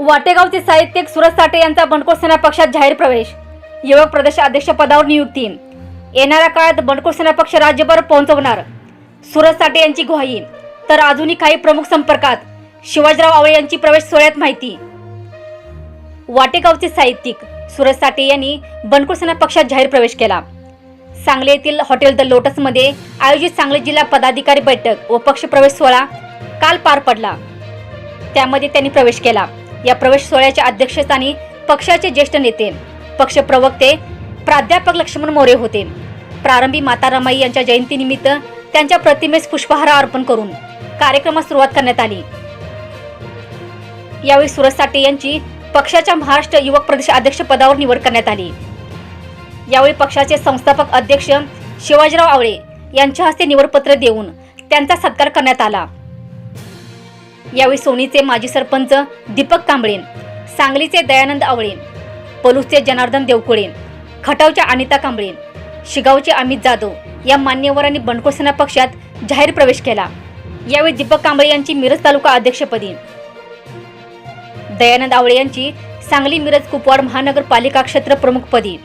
वाटेगावचे साहित्यिक सुरज साठे यांचा बंडखोर सेना पक्षात जाहीर प्रवेश. युवक प्रदेश अध्यक्ष पदावर नियुक्ती येणाऱ्या काळात बंडखोर सेना पक्ष राज्यभर पोहोचवणार. सुरज साठे यांची ग्वाही. तर अजूनही काही प्रमुख संपर्कात शिवाजीराव आवळे यांची प्रवेश सोहळ्यात माहिती. वाटेगावचे साहित्यिक सुरज साठे यांनी बंडखोर सेना पक्षात जाहीर प्रवेश केला. सांगली येथील हॉटेल द लोटसमध्ये आयोजित सांगली जिल्हा पदाधिकारी बैठक व पक्ष प्रवेश सोहळा काल पार पडला. त्यामध्ये त्यांनी प्रवेश केला. या प्रवेश सोहळ्याच्या अध्यक्षस्थानी पक्षाचे ज्येष्ठ नेते पक्ष प्रवक्ते प्राध्यापक लक्ष्मण मोरे होते. प्रारंभी माता रमाई यांच्या जयंतीनिमित्त त्यांच्या प्रतिमेस पुष्पहार अर्पण करून कार्यक्रमास सुरुवात करण्यात आली. यावेळी सुरज साठे यांची पक्षाच्या महाराष्ट्र युवक प्रदेश अध्यक्ष पदावर निवड करण्यात आली. यावेळी पक्षाचे संस्थापक अध्यक्ष शिवाजीराव आवळे यांच्या हस्ते निवडपत्र देऊन त्यांचा सत्कार करण्यात आला. यावेळी सोनीचे माजी सरपंच दीपक कांबळे सांगलीचे दयानंद आवळे पलूसचे जनार्दन देवकुळे खटावच्या अनिता कांबळे शिगावचे अमित जाधव या मान्यवरांनी बंडखोर सेना पक्षात जाहीर प्रवेश केला. यावेळी दीपक कांबळे यांची मिरज तालुका अध्यक्षपदी दयानंद आवळे यांची सांगली मिरज कुपवाड महानगरपालिका क्षेत्र प्रमुखपदी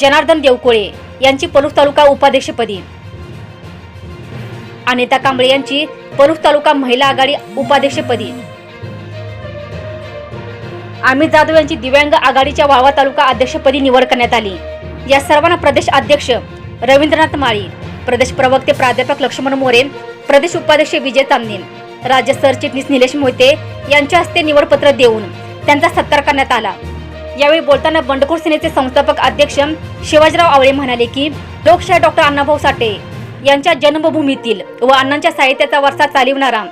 जनार्दन देवकोळे यांची पलूस तालुका उपाध्यक्षपदी. अनिता कांबळे यांची पलूस तालुका महिला आघाडी उपाध्यक्षपदी. अमित जाधव यांची दिव्यांग आघाडीच्या वावा तालुका अध्यक्षपदी निवड करण्यात आली. या सर्वांना प्रदेश अध्यक्ष रवींद्रनाथ माळी प्रदेश प्रवक्ते प्राध्यापक लक्ष्मण मोरे प्रदेश उपाध्यक्ष विजय तामणे राज्य सरचिटणीस निलेश मोहिते यांच्या हस्ते निवडपत्र देऊन त्यांचा सत्कार करण्यात आला. यावेळी बोलताना बंडखोर सेनेचे संस्थापक अध्यक्ष शिवाजीराव आवळे म्हणाले की लोकशाही डॉक्टर अण्णाभाऊ साठे यांच्या जन्मभूमीतील व अण्णांच्या साहित्याचा वारसा चालविणारा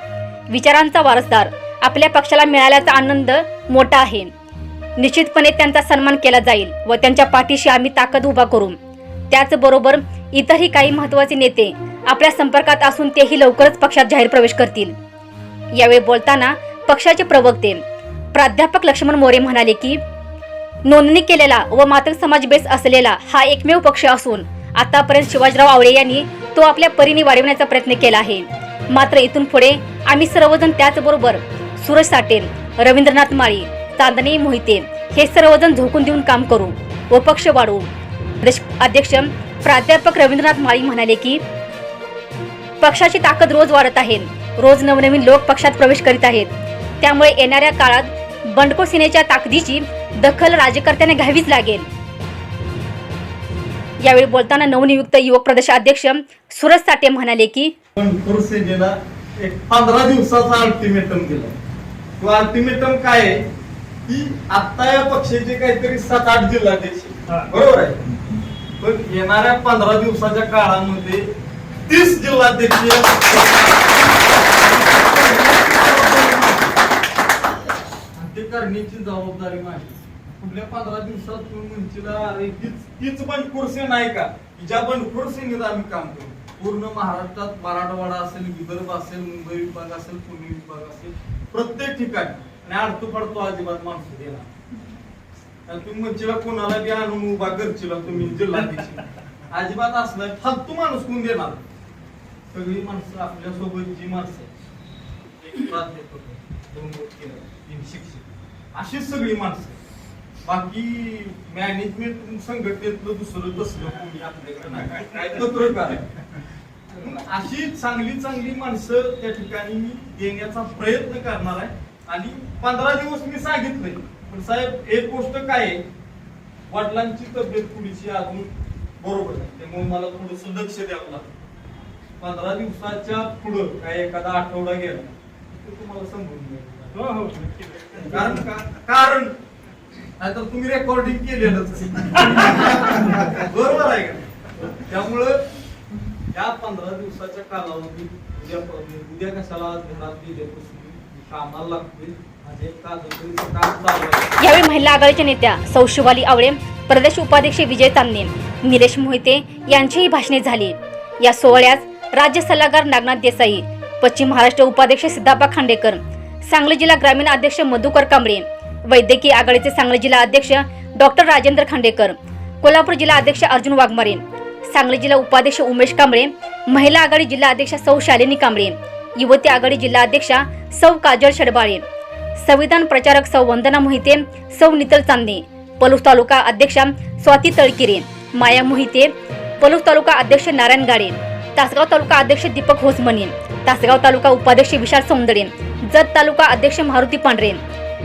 विचारांचा वारसदार आपल्या पक्षाला मिळाल्याचा आनंद मोठा आहे. निश्चितपणे त्यांचा सन्मान केला जाईल व त्यांच्या पाठीशी आम्ही ताकद उभा करू. त्याचबरोबर इतरही काही महत्त्वाचे नेते आपल्या संपर्कात असून तेही लवकरच पक्षात जाहीर प्रवेश करतील. यावेळी बोलताना पक्षाचे प्रवक्ते प्राध्यापक लक्ष्मण मोरे म्हणाले की नोंदणी केलेला व मातक समाज बेस असलेला हा एकमेव पक्ष असून आतापर्यंत शिवाजीराव आवळे यांनी तो आपल्या परीने वाढवण्याचा प्रयत्न केला आहे. मात्र इथून पुढे आम्ही सर्वजण त्याचबरोबर सुरज साटेल रवींद्रनाथ माळी चांदणी मोहिते हे सर्वजण झोकून देऊन काम करू व पक्ष वाढवू. अध्यक्ष प्राध्यापक रवींद्रनाथ माळी म्हणाले की पक्षाची ताकद रोज वाढत आहे. रोज नवनवीन लोक पक्षात प्रवेश करीत आहेत. त्यामुळे येणाऱ्या काळात बंडखोर सेनेच्या ताकदीची दखल राज्यकर्त्यांना घ्यावीच लागेल. यावेळी बोलताना नवनियुक्त युवक प्रदेश अध्यक्ष सुरज साठे म्हणाले की सेनेला एक पंधरा दिवसाचा अल्टिमेटम दिला. तो अल्टिमेटम काय आहे? की आता या पक्षाचे काहीतरी सात आठ जिल्हाध्यक्ष बरोबर आहे? पण येणाऱ्या पंधरा दिवसाच्या काळामध्ये तीस जिल्हाध्यक्ष करण्याची जबाबदारी माझी. पुढल्या पंधरा दिवसात तू म्हणशीला अरे तीच तीच बंडखोर सेना आहे का? ज्या बंडखोर सेनेत आम्ही काम करू. पूर्ण महाराष्ट्रात मराठवाडा असेल विदर्भ असेल मुंबई विभाग असेल पुणे विभाग असेल प्रत्येक ठिकाणी. आणि अडतो पडतो अजिबात माणसं देणार तुम्ही म्हणशीला कोणाला बी आणून उभा करशीला तुम्ही जिल्हाध्यक्ष. अजिबात असणार फालतू माणूस कोण देणार? सगळी माणसं आपल्यासोबत जी माणसं दोन वकील तीन शिक्षक. अशी सगळी माणसं. बाकी मॅनेजमेंट संघटनेतलं दुसरं तसलं कोणी आपल्याकडे नाही. काय पत्रकार अशी चांगली चांगली माणसं त्या ठिकाणी मी देण्याचा प्रयत्न करणार आहे. आणि पंधरा दिवस मी सांगितलंय. पण साहेब एक गोष्ट काय आहे? वडिलांची तब्येत थोडीशी अजून बरोबर आहे त्यामुळे मला थोडस लक्ष द्यावं लागतं. पंधरा दिवसाच्या पुढं काय एखादा आठवडा गेला. तुम्हाला समजून जाईल. कारण का? कारण नाहीतर तुम्ही रेकॉर्डिंग केलेलंच. बरोबर आहे का? त्यामुळं या पंधरा दिवसाच्या कालावधीत उद्या उद्या कशाला आज घरात गेल्यापासून कामाला लागतील. काम चालू आहे. यावेळी महिला आघाडीच्या नेत्या सौ शिवाली आवळे प्रदेश उपाध्यक्ष विजय तामणे निलेश मोहिते यांचीही भाषणे झाली. या सोहळ्यास राज्य सल्लागार नागनाथ देसाई पश्चिम महाराष्ट्र उपाध्यक्ष सिद्धाबा खांडेकर सांगली जिल्हा ग्रामीण अध्यक्ष मधुकर कांबळे वैद्यकीय आघाडीचे सांगली जिल्हा अध्यक्ष डॉक्टर राजेंद्र खांडेकर कोल्हापूर जिल्हा अध्यक्ष अर्जुन वाघमारे सांगली जिल्हा उपाध्यक्ष उमेश कांबळे महिला आघाडी जिल्हा अध्यक्षा सौ शालिनी कांबळे युवती आघाडी जिल्हा अध्यक्षा सौ काजल शडबाळे संविधान प्रचारक सौ वंदना मोहिते सौ नितल चांदे पलूस तालुका अध्यक्षा स्वाती तळकिरे माया मोहिते पलूस तालुका अध्यक्ष नारायण गाडे तासगाव तालुका अध्यक्ष दीपक होसमने तासगाव तालुका उपाध्यक्ष विशाल सौंदडे जत तालुका अध्यक्ष मारुती पांढरे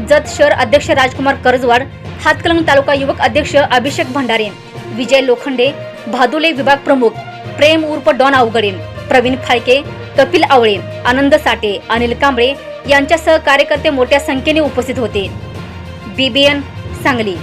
जत शहर अध्यक्ष राजकुमार करजवाड हातकलंग तालुका युवक अध्यक्ष अभिषेक भंडारे विजय लोखंडे भादुले विभाग प्रमुख प्रेम उर्फ डॉन अवगडे प्रवीण फाळके कपिल आवळे आनंद साठे अनिल कांबळे यांच्यासह कार्यकर्ते मोठ्या संख्येने उपस्थित होते. बीबीएन सांगली.